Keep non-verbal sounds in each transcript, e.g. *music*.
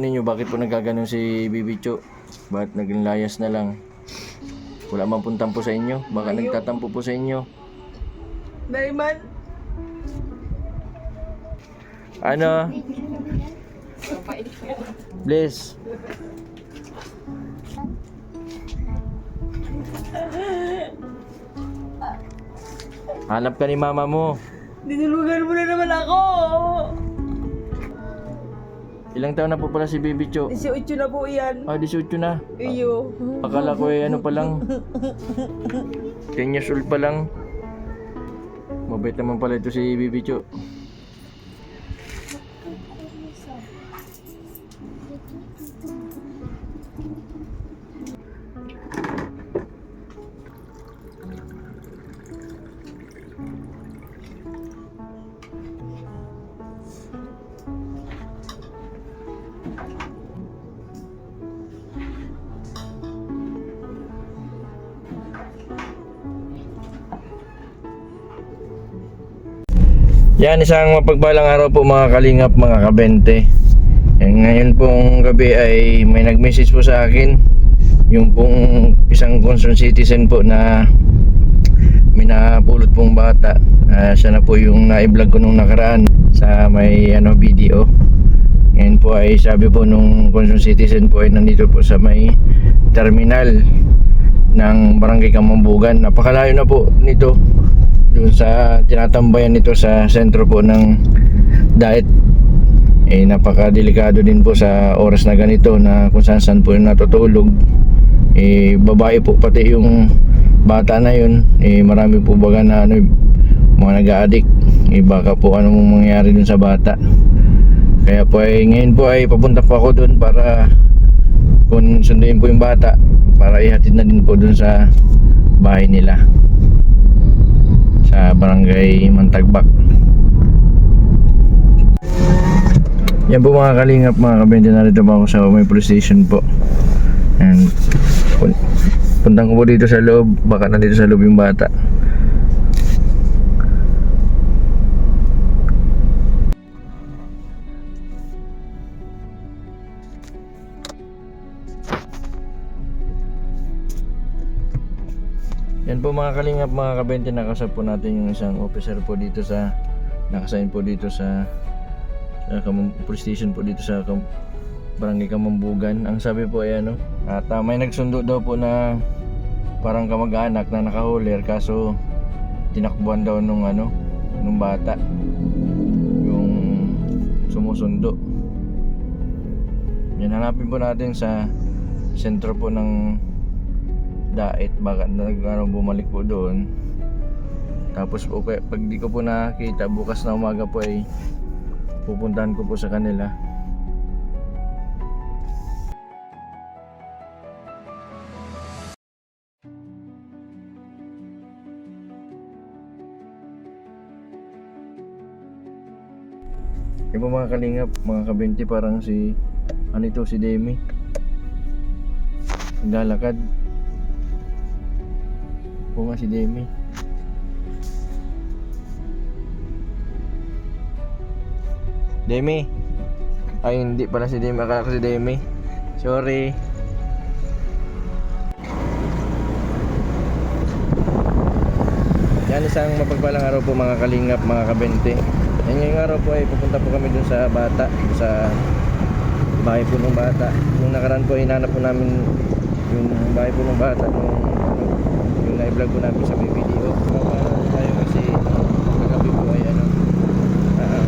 ninyo bakit po nagkaganon si Bibi Cho? Bakit naging layas na lang? Wala man pong tampo sa inyo? Baka nagtatampo po sa inyo? Naiman. Ano? Bliss. Hanap ka ni mama mo. Dinulugan mo na naman ako. Ilang taon na po pala si Bibi Cho? 18 na po yan. Ah, 18 na. Iyo. Akala ko eh, ano pa lang. *laughs* 10 years old pa lang. Mabait naman pala ito si Bibi Cho. Yan, isang mapagbalang araw po mga kalingap, mga kabente. Eh, ngayon pong gabi ay may nag-message po sa akin yung pong isang concerned citizen po na minapulot pong bata. Ah, siya na po yung na-vlog ko nung nakaraan sa may ano video. Ngayon po ay sabi po nung concerned citizen po ay nandito po sa may terminal ng Barangay Kamambugan. Napakalayo na po nito doon sa tinatambayan nito sa sentro po ng diet eh napakadelikado din po sa oras na ganito na kung saan saan po yung natutulog. Eh babae po pati yung bata na yun. Eh marami po baga na ano mga nag-addict eh baka po ano mong mangyari dun sa bata. Kaya po ay ngayon po ay papunta po ako dun para kung sunduin po yung bata para ihatid na din po dun sa bahay nila sa barangay Mantagbak. Yan po mga kalingap mga kabente narito pa ako sa may police station po. And pun- puntang ko po dito sa loob, baka nandito sa loob yung bata. Yan po mga kalingap, mga kabente, nakasap po natin yung isang officer po dito sa nakasign po dito sa sa Kamam- station po dito sa Kam- Barangay Kamambugan. Ang sabi po ay ano, at ah, may nagsundo daw po na parang kamag-anak na nakahulir kaso tinakbuhan daw nung ano, nung bata. Yung sumusundo. Yan hanapin po natin sa sentro po ng dait baka ano, bumalik po doon. Tapos po pag di ko po nakita bukas na umaga po ay pupuntahan ko po sa kanila. Yung po mga kalingap, mga kabinti parang si ano ito si Demi. Naglalakad po nga si Demi. Demi. Ay, hindi pala si Demi. Akala ko si Demi. Sorry. Yan isang mapagpalang araw po mga kalingap, mga kabente. Yan ngayong araw po ay pupunta po kami dun sa bata, sa bahay po ng bata. Nung nakaraan po, hinanap po namin yung bahay po ng bata nung na-vlog po namin sa may video. Paano tayo kasi kagabi po ay ano, ah,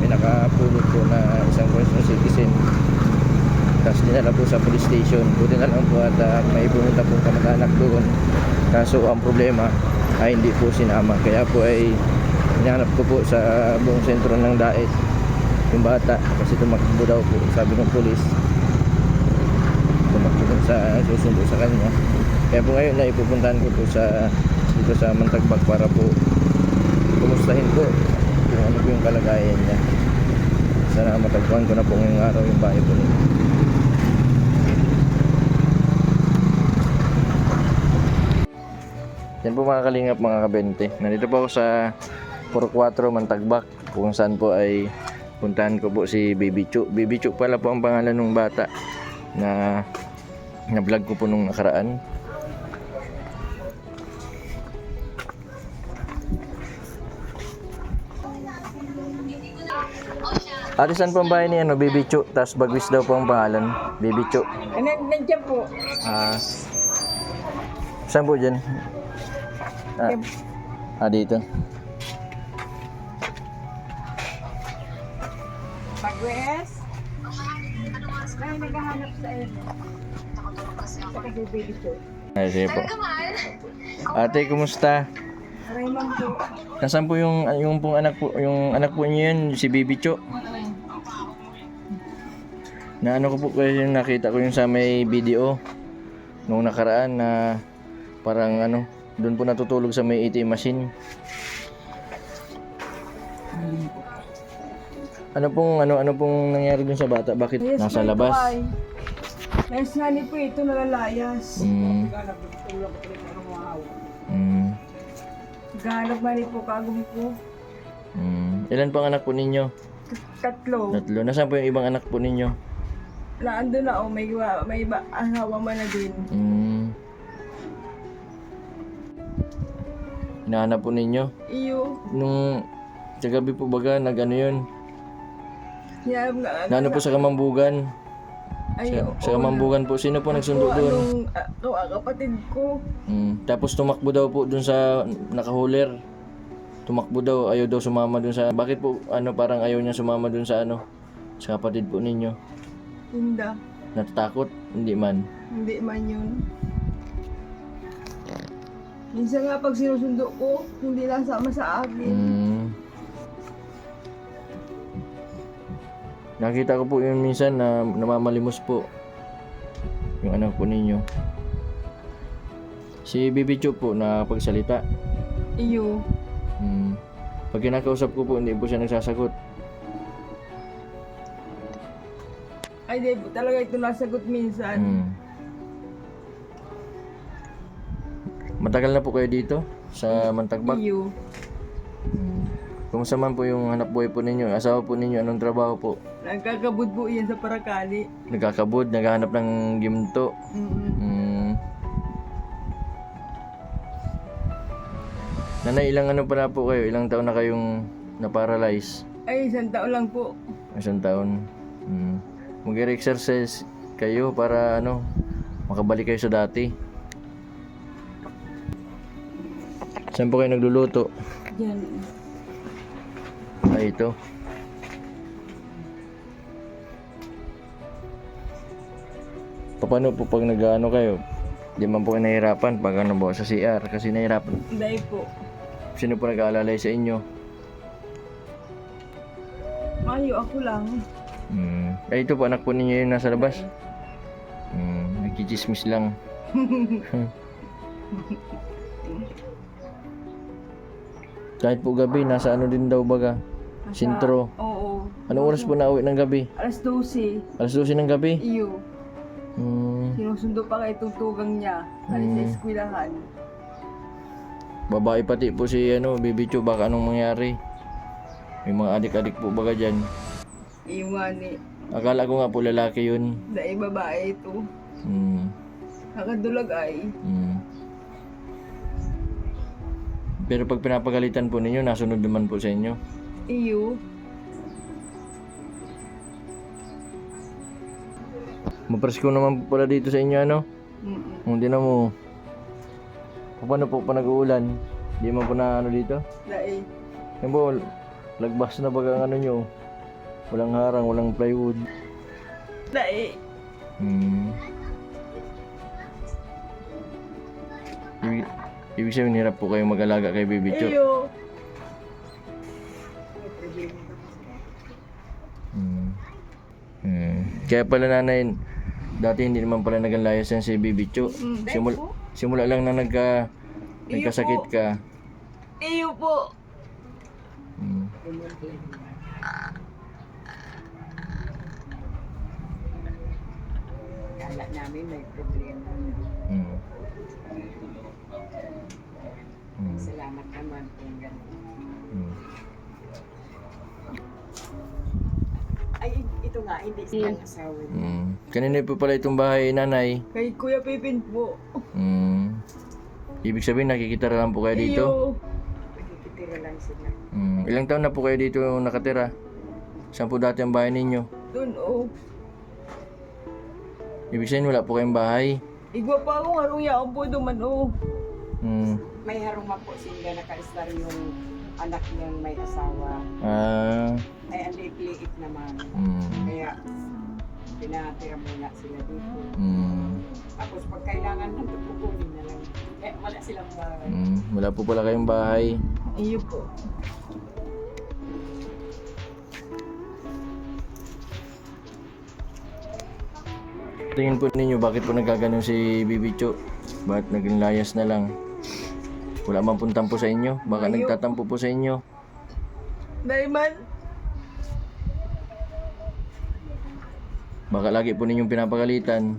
may nakapulot po na isang concerned citizen. Tapos dinala po sa police station. Buti na lang po at ah, may pumunta po kamag-anak doon. Kaso ang problema ay hindi po sinama. Kaya po ay hinahanap ko po sa buong sentro ng Daet yung bata kasi tumakbo daw po sabi ng polis tumakbo sa susundo sa kanya kaya po ngayon na ipupuntahan ko po sa dito sa Mantagbag para po kumustahin po kung ano po yung kalagayan niya sana matagpuan ko na po ngayong araw yung bahay po niya yan po mga kalingap mga kabente nandito po ako sa 44 Mantagbak kung saan po ay puntahan ko po si Baby Chu. Baby Chu pala po ang pangalan ng bata na na-vlog ko po nung nakaraan. Ate, saan po ang bahay ni ano, Baby Chu? Tapos Bagwis daw po ang pangalan. Baby Chu. Nan nandiyan po. Ah. saan po dyan? Ah, ah dito. Pag-wes. Ay, naghahanap sa iyo. Sa kasi baby ko. Ay, sige po. Ate, kumusta? Aray man po. Nasaan po yung yung pong anak po, yung anak po niyo yun, si Baby Cho? Na ano ko po kayo yung nakita ko yung sa may video nung nakaraan na parang ano, doon po natutulog sa may ATM machine. Ano pong ano ano pong nangyari dun sa bata? Bakit nasa labas? Nais nga ni po ito nalalayas. Mm. Mm. Gahanap nga ni po kagum ko. Mm. Ilan pang anak po ninyo? Tatlo. Tatlo. Nasaan po yung ibang anak po ninyo? Naando na oh, may, iba- may iba, asawa man na din. Mm. Hinahanap po ninyo? Iyo. Nung sa gabi po baga, nag ano yun? Hinanap nga. Na ano po sa Kamambugan? Ay, Sa, oo, sa Kamambugan po, sino po nagsundo Ako, doon? anong, ako, ah, kapatid ko. Mm. Tapos tumakbo daw po doon sa nakahuler. Tumakbo daw, ayaw daw sumama doon sa... Bakit po, ano, parang ayaw niya sumama doon sa ano? Sa kapatid po ninyo. Hinda. Natatakot? Hindi man. Hindi man yun. Minsan nga pag sinusundo ko, hindi nasama sa akin. Mm. Nakita ko po yun minsan na namamalimos po yung anak po ninyo. Si Bibi Chu po na pagsalita. Iyo. Mm. Pag kinakausap ko po, hindi po siya nagsasagot. Ay, di talaga ito nasagot minsan. Mm. Matagal na po kayo dito sa Mantagbag. Iyo. Mm. Kumusta man po yung hanap buhay po ninyo? Asawa po ninyo, anong trabaho po? Nagkakabud po yan sa parakali. Nagkakabod, naghahanap ng gimto. Mm-mm. Mm. Nanay, ilang ano pa na po kayo? Ilang taon na kayong na-paralyze? Ay, isang taon lang po. Isang taon. Mm. Mag-exercise kayo para ano, makabalik kayo sa dati. Saan po kayo nagluluto? Yan. Ay, ito. Paano po pag nag-ano kayo? Di man po kayo nahihirapan pag ano po sa CR kasi nahihirapan. Dahil po. Sino po nag-aalalay sa inyo? Ayo, ako lang. Mm. Ay, ito po anak po ninyo yung nasa labas. Mm. Nagkichismis lang. *laughs* Kahit po gabi, nasa ano din daw baga? Nasa- Sintro. Oo. Anong oras po na uwi ng gabi? Alas 12. Alas 12 ng gabi? Iyo. Mm. Sinusundo pa kay tutugang niya. Alis sa eskwelahan. Babae pati po si ano, Baby Chu, baka anong mangyari? May mga adik-adik po baga dyan. Iyo nga ni. Akala ko nga po lalaki yun. Dahil babae ito. Mm. Nakadulag ay. Mm. Pero pag pinapagalitan po ninyo, nasunod naman po sa inyo. Iyo. Mapresko naman po pala dito sa inyo, ano? Mm-mm. Kung di na mo, paano po pa nag-uulan? Di man po na ano dito? Dahil. Yan po, lagbas na baga ano nyo. Walang harang, walang plywood. Dahil. Hmm. Ibig, ibig sabihin, hirap po kayong mag-alaga kay Baby Cho. Iyo. Hmm. Hmm. Kaya pala nanay, dati hindi naman pala nag-alayas yan si Baby Cho. Mm, dahil Simula, simula lang na nagka, nagkasakit ka. Iyo po. Hmm. Kala namin may problema. Hmm. Hmm. Salamat naman kung gano'n. Hmm. dito nga, hindi silang asawa niya. Mm. Kanina po pala itong bahay, nanay. Kay Kuya Pipin po. Mm. Ibig sabihin, nakikita lang po kayo dito? Iyo. Nagkikitira lang sila. Mm. Ilang taon na po kayo dito nakatira? Saan po dati ang bahay ninyo? Doon oh. Ibig sabihin, wala po kayong bahay? Igwa pa ako ngarong yaon po duman oh. Mm. May haruma po sila naka-star yung anak niyang may asawa. Ah. Ay, ang liit-liit naman. Mm. Kaya, pinatira muna sila dito. Mm. Tapos, pag kailangan ng tupukunin na lang. Kaya wala silang bahay. Mm. Wala po pala kayong bahay. Iyo po. Tingin po ninyo, bakit po nagkaganon si Bibi Cho? Bakit naging layas na lang? Wala man pong tampo sa inyo? Baka Ayaw. nagtatampo po sa inyo? Dahil man, Baka lagi po ninyong pinapagalitan?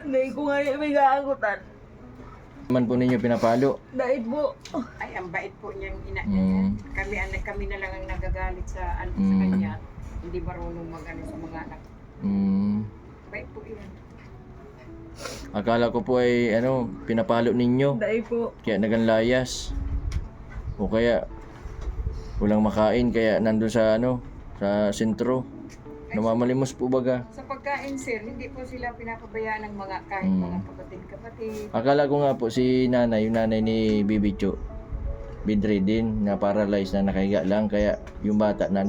dahil ko nga may gaangutan. Man po ninyo pinapalo? Dahil po, Ay, ang bait po niyang ina Mm. niya. Kami, anak, kami na lang ang nagagalit sa, ano, sa Mm. kanya. Hindi marunong mag-ano sa mga anak. Mm. Bait po yun. Akala ko po ay ano, pinapalo ninyo. dahil po. Kaya naganlayas. O kaya walang makain kaya nandun sa ano, sa sentro. Namamalimos po baga. Sa pagkain, sir, hindi po sila pinapabayaan ng mga kahit Mm. mga kapatid-kapatid. Akala ko nga po si nanay, yung nanay ni Bibi Cho, bedridden, na paralyzed na nakahiga lang. Kaya yung bata na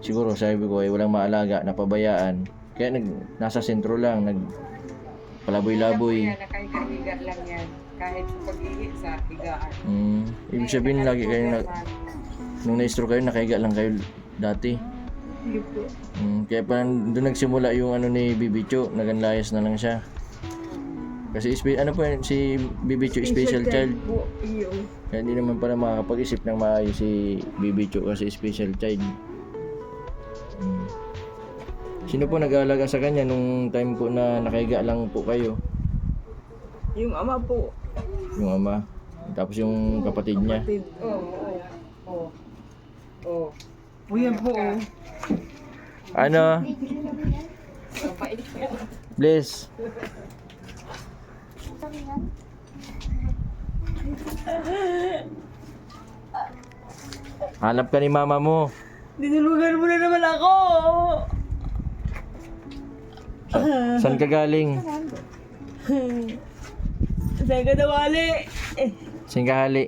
siguro sabi ko ay walang maalaga, napabayaan. Kaya nag, nasa sentro lang, nag palaboy-laboy. Kaya nakahiga-higa lang yan. Kahit pag-ihi sa higaan. Mm, ibig sabihin lagi kayo na, nung na-stroke kayo, nakahiga lang kayo dati. Mm, kaya pa doon nagsimula yung ano ni Bibi Cho, naganlayas na lang siya. Kasi ano po si Bibi Cho, special child. po. Kaya hindi naman pala makakapag-isip ng maayos si Bibi Cho kasi special child. Mm. Sino po nag-aalaga sa kanya nung time po na nakahiga lang po kayo? Yung ama po. Yung ama. Tapos yung kapatid niya. Kapatid. Oo, oo, oo. Oo. O yan po oh. Ano? Bless. Hanap ka ni mama mo. Dinulugan mo na naman ako. Saan ka galing? Saan ka nawali? Saan ka hali?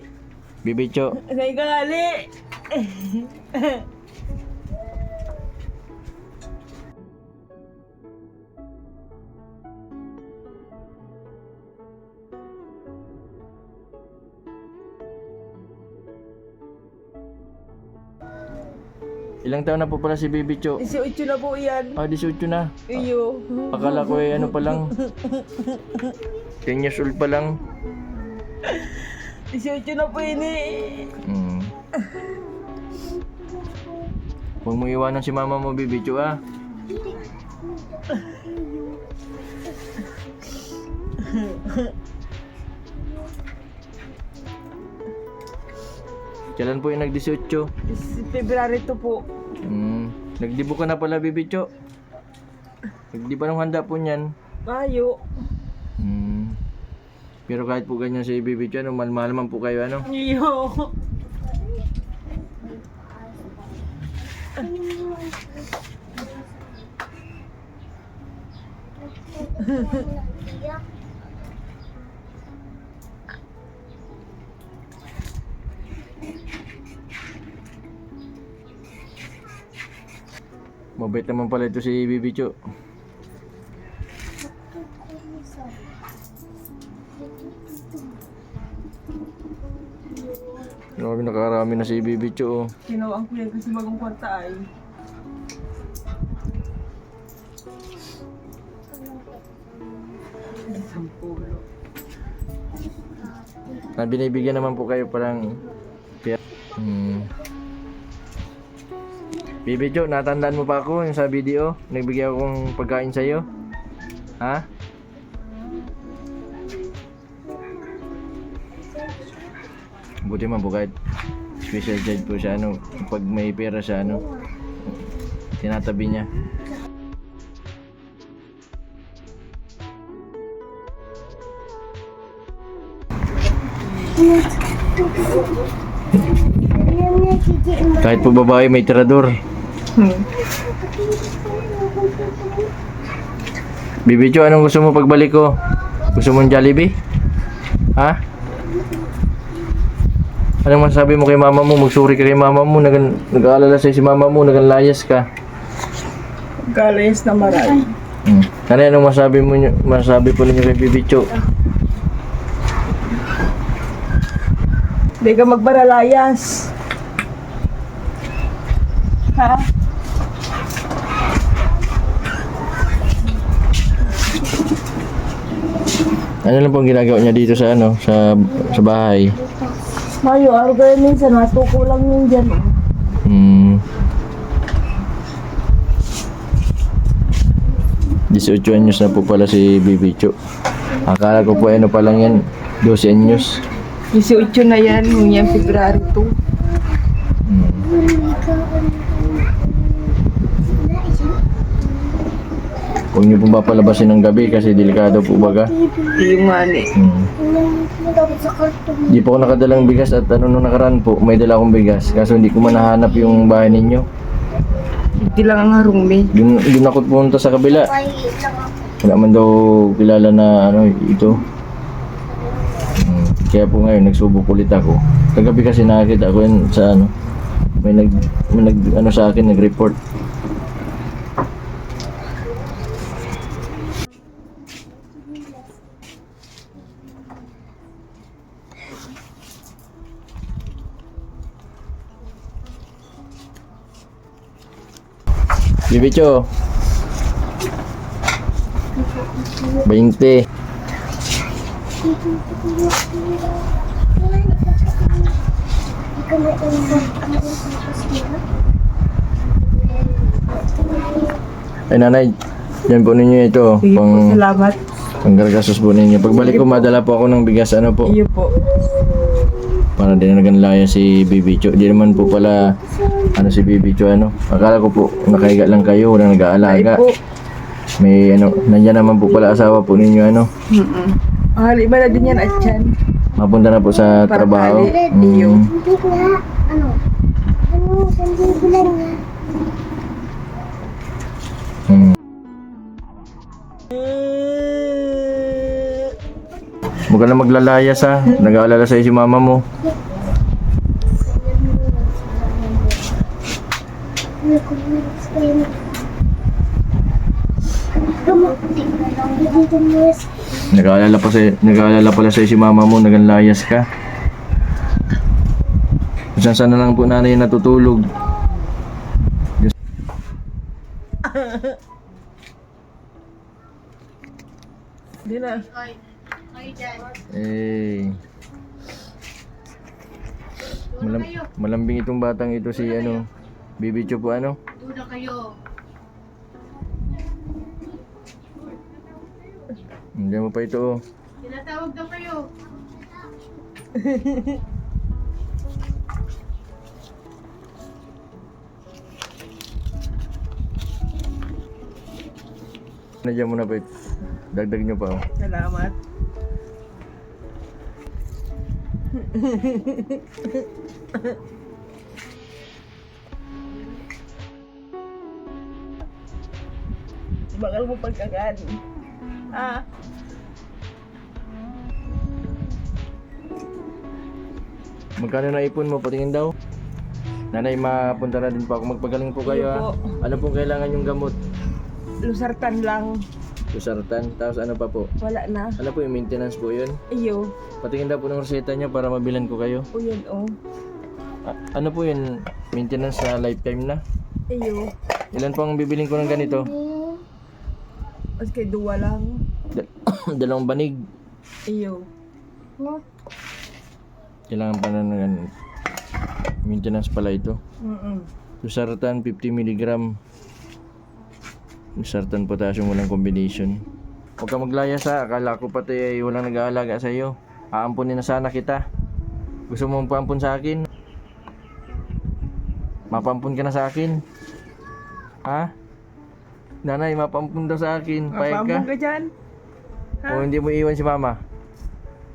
Bibicho. Saan ka gali? Ilang taon na po pala si Bibicho? 18 na po yan. Ah, 18 na. Iyo. Akala ko eh ano pa lang. 10 years old pa lang. 18 na po yun eh. Hmm. Huwag mo iwanan si mama mo, Bibicho ah. Kailan po yung nag-18? Is- February 2 po. Hmm. Nagdibo ka na pala, Bibicho. Nagdi pa nung handa po niyan. Mayo. Hmm. Pero kahit po ganyan si Bibicho, ano, mahal-mahal man po kayo, ano? Iyo. *laughs* Mabait naman pala ito si Bibicho. Grabe nakarami na si Bibicho. Oh. Kinawang ko yan kasi magong kwarta ay. Na binibigyan naman po kayo parang Hmm. Bibidyo, natandaan mo pa ako yung sa video? Nagbigay akong pagkain sa'yo? Ha? Buti man bukad. Special judge po siya, ano. Pag may pera siya, ano. Tinatabi niya. Kahit po babae may tirador. Hmm. Bibicho, anong gusto mo pagbalik ko? Gusto mo ng Jollibee? Ha? Anong masasabi mo kay mama mo? Magsuri ka kay mama mo. Nag nag-aalala sa'yo si mama mo. Naglayas ka. Galayas na maray. Hmm. Ano anong masabi mo nyo, masabi po ninyo kay Bibicho? Hindi ka magbaralayas. Ha? Ano lang pong ginagawa niya dito sa ano, sa sa bahay? Mayo, araw kayo minsan, natuko lang yun dyan. Hmm. 18 anyos na po pala si Bibicho. Akala ko po ano pa lang yan, 12 anyos. 18 na yan, nung yan February 2. Hmm. Huwag niyo pong papalabasin ng gabi kasi delikado po baga. Yung mani. Hmm. Di po ako nakadalang bigas at ano nung nakaraan po, may dala akong bigas. Kaso hindi ko man nahanap yung bahay ninyo. Hindi lang ang harumi. Yun, yun ako pumunta sa kabila. Wala man daw kilala na ano ito. Hmm, Kaya po ngayon nagsubok ulit ako. Kagabi kasi nakakita ko yun sa ano. May nag, may nag ano sa akin nag-report. Bibicho. 20. Ay nanay, yan po ninyo ito. Sige po, Pang, salamat. panggargasos po ninyo. Pagbalik ko, madala po ako ng bigas. Ano po? Iyo po. Para din naganlaya si Bibicho. Di naman po pala ano si Bibicho ano. Akala ko po nakahiga lang kayo, walang nag-aalaga. May ano, nandiyan naman po pala asawa po ninyo ano. Mm-mm. Mahal, iba na din yan at yan. Mapunta na po sa Para trabaho. Mm. Ano, ano, sandali lang nga. Huwag ka na maglalayas ha. Nag-aalala sa'yo si mama mo. Nag-aalala pa sa'yo, nag-aalala pala sa'yo si mama mo. Naglayas ka. Saan sana lang po nanay natutulog. Hindi na. Eh. Malam, malambing itong batang ito si ano. Bibicho po ano? Doon kayo. Hindi mo pa ito oh. Tinatawag daw kayo. Nandiyan mo na pa ito. Dagdag nyo pa oh. Salamat. *laughs* Bakal mo pagkakan. Ah, Magkano na ipon mo? Patingin daw. Nanay, mapunta na din po ako. Magpagaling po kayo Sige ha. po. Ano pong kailangan yung gamot? lusartan lang. Lusartan. Tapos ano pa po? Wala na. Ano po yung maintenance po yun? Iyo. Patingin daw po ng reseta nyo para mabilan ko kayo. O yun, oh. A- ano po yun? Maintenance sa lifetime na? Iyo. Ilan po ang bibiling ko ng ganito? Mas kay duwa lang. Dal- *coughs* dalawang banig. Iyo. Kailangan pa na ng gan- maintenance pala ito. Mm-mm. Lusartan 50 mg. Lusartan potassium walang combination. Huwag ka maglayas ha. Akala ko pati ay walang nag-aalaga sa iyo. Aampunin na sana kita. Gusto mo pampun sa akin? Mapampun ka na sa akin. Ha? Nanay, mapampun daw sa akin. Payag ka? Mapambong ka dyan? O hindi mo iiwan si mama?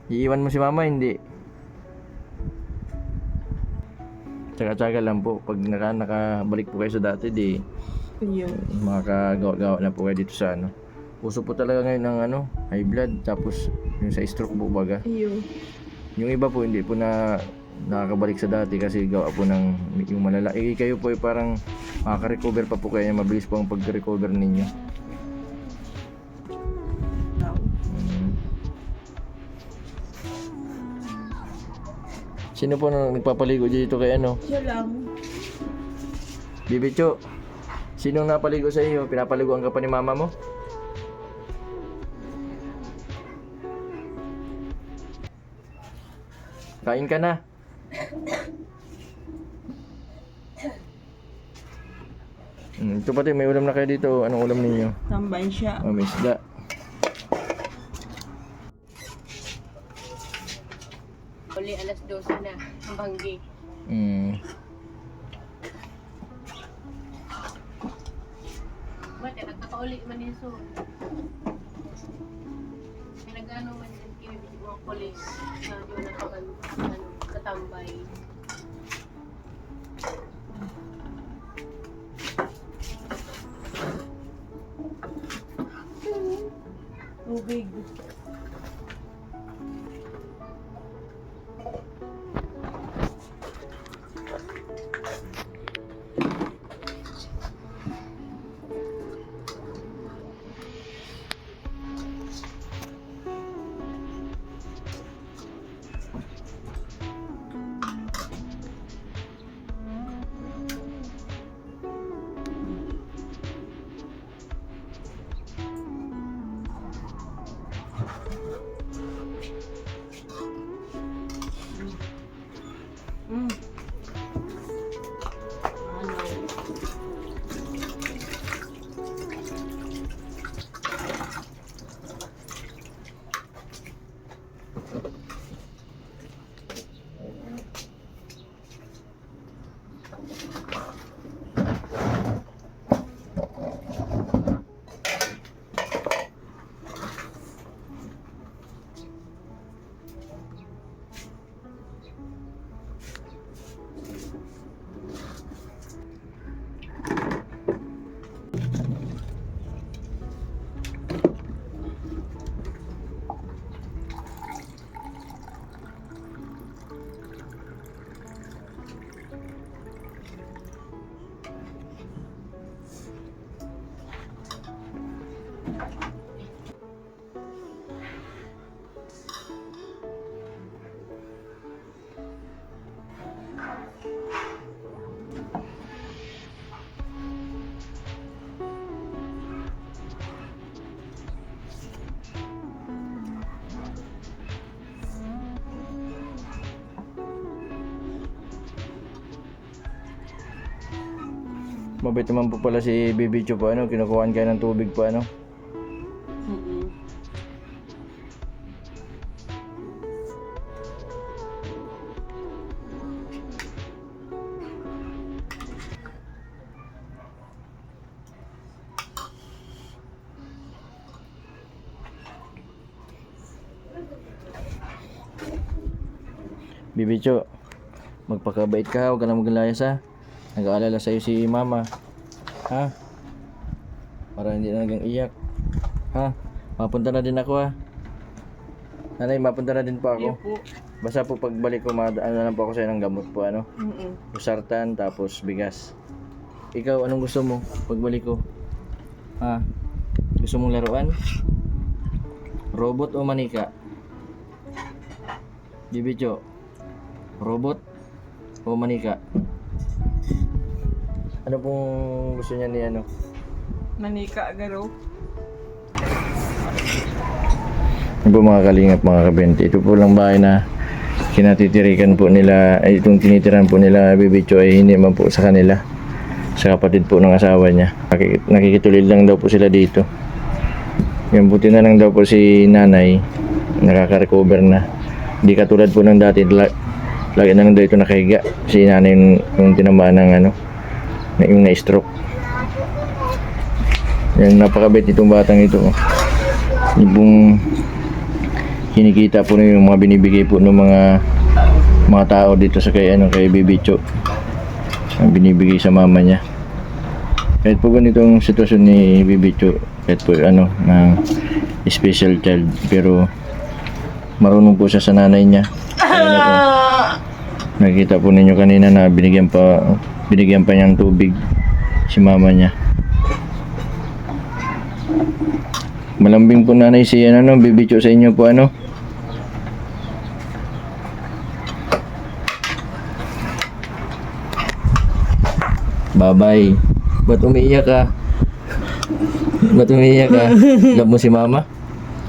Iiwan mo si mama? Hindi. Tsaka-tsaka lang po. Pag naka, nakabalik po kayo sa dati, di Ayun. makakagawa-gawa na po kayo dito sa ano. Puso po talaga ngayon ng ano, high blood. Tapos yung sa stroke po baga. Ayun. Yung iba po hindi po na nakakabalik sa dati kasi gawa po ng yung malala. Eh kayo po ay parang makaka-recover pa po kaya mabilis po ang pag-recover ninyo. Sino po na nagpapaligo dito kay ano? Siya lang. Bibicho, sinong napaligo sa iyo? Pinapaliguan ka pa ni mama mo? Kain ka na. Hmm, ito pati, may ulam na kayo dito. Anong ulam ninyo? Tambay siya. Oh, may isda. Uli alas 12 na. Ang banggi. Hmm. Soon. Pinag-ano man yung kinibig mga polis na yun na pag ano, katambay. Tubig. Mabait naman po pala si Bibicho po ano, kinukuhaan kayo ng tubig po ano. Mm-mm. Bibicho, magpakabait ka, huwag ka na maglayas ha. Nag-aalala sa'yo si mama. Ha? Para hindi na nagang iyak. Ha? Mapunta na din ako ha. Nanay, mapunta na din po ako. Ayun po. Basta po pagbalik ko, madaan na lang po ako sa'yo ng gamot po ano. Mm-mm. Usartan, tapos bigas. Ikaw, anong gusto mo pagbalik ko? Ha? Gusto mong laruan? Robot o manika? Bibicho, robot o manika? Ano pong gusto niya ni ano? Manika garo. Ano po mga kalingap mga kabente? Ito po lang bahay na kinatitirikan po nila, ay itong tinitiran po nila Bibicho ay hindi man po sa kanila. Sa kapatid po ng asawa niya. Nakik- Nakikitulid lang daw po sila dito. Yan buti na lang daw po si nanay nakaka-recover na. Hindi katulad po ng dati, la- lagi na lang daw ito nakahiga. Si nanay yung tinamaan ng ano, na yung na-stroke. Yan, napakabait itong batang ito. Yung pong kinikita po na yung mga binibigay po ng mga mga tao dito sa kay ano kay Bibicho. ang binibigay sa mama niya. Kahit po ganitong sitwasyon ni Bibi Chu, kahit po ano, na special child, pero marunong po siya sa nanay niya. Kaya na *laughs* po, nakita po ninyo kanina na binigyan pa, binigyan pa niyang tubig si mama niya. Malambing po nanay si ano, Bibi Chu sa inyo po ano. Bye-bye. Ba't umiiyak ka? Ba't umiiyak ka? Love mo si mama?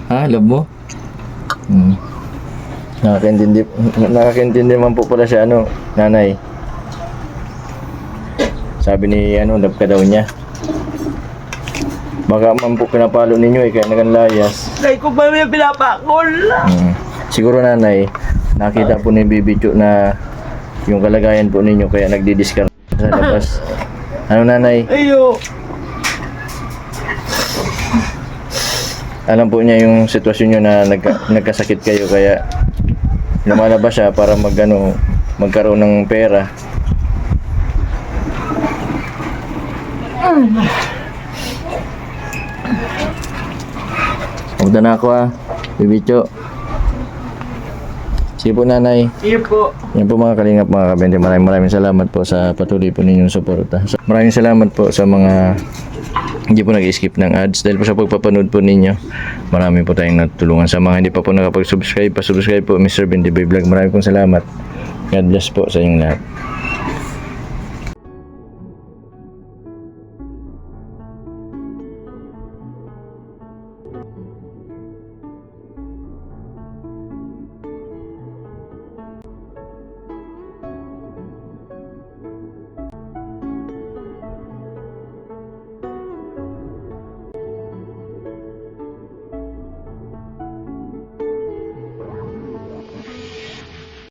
Ha? Love mo? Hmm. Nakakaintindi, nakakaintindi naman po pala siya, ano, nanay. Sabi ni, ano, love ka daw niya. Baka man po pinapalo ninyo eh, kaya naganlayas. Dahil ko pa may pinapakol. Hmm. Siguro nanay, nakita po ni Bibi Chu na yung kalagayan po ninyo kaya nagdi-discard sa labas. *laughs* Ano nanay? Ayo. alam po niya yung sitwasyon niyo na nagka, nagkasakit kayo kaya lumalabas siya para mag ano, magkaroon ng pera. Huwag na ako ah, bibicho. Sige po nanay. Iyo po. Yan po mga kalingap mga kabente. Maraming maraming salamat po sa patuloy po ninyong suporta. So, Maraming salamat po sa mga hindi po nag-skip ng ads dahil po sa pagpapanood po ninyo. Marami po tayong natulungan sa mga hindi pa po nakapag-subscribe. Pa-subscribe po Mr. Bendy Vlog. Maraming pong salamat. God bless po sa inyong lahat.